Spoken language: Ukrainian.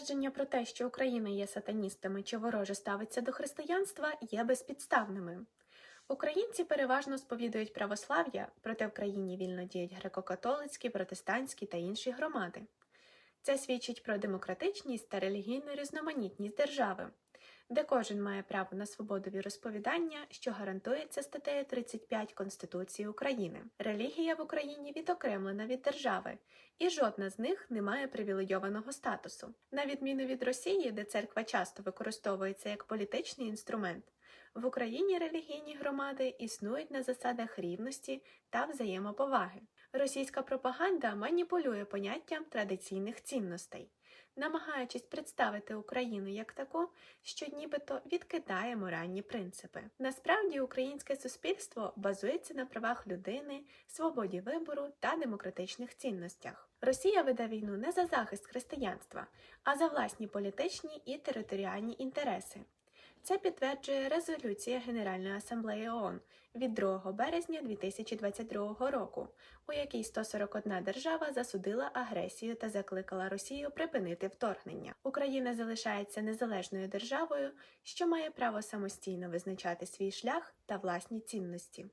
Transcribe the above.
Твердження про те, що Україна є сатаністами чи вороже ставиться до християнства, є безпідставними. Українці переважно сповідують православ'я, проте в країні вільно діють греко-католицькі, протестантські та інші громади. Це свідчить про демократичність та релігійну різноманітність держави, де кожен має право на свободу віросповідання, що гарантується статтею 35 Конституції України. Релігія в Україні відокремлена від держави, і жодна з них не має привілейованого статусу. На відміну від Росії, де церква часто використовується як політичний інструмент, в Україні релігійні громади існують на засадах рівності та взаємоповаги. Російська пропаганда маніпулює поняттям традиційних цінностей, намагаючись представити Україну як таку, що нібито відкидає моральні принципи. Насправді українське суспільство базується на правах людини, свободі вибору та демократичних цінностях. Росія веде війну не за захист християнства, а за власні політичні і територіальні інтереси. Це підтверджує резолюція Генеральної асамблеї ООН від 2 березня 2022 року, у якій 141 держава засудила агресію та закликала Росію припинити вторгнення. Україна залишається незалежною державою, що має право самостійно визначати свій шлях та власні цінності.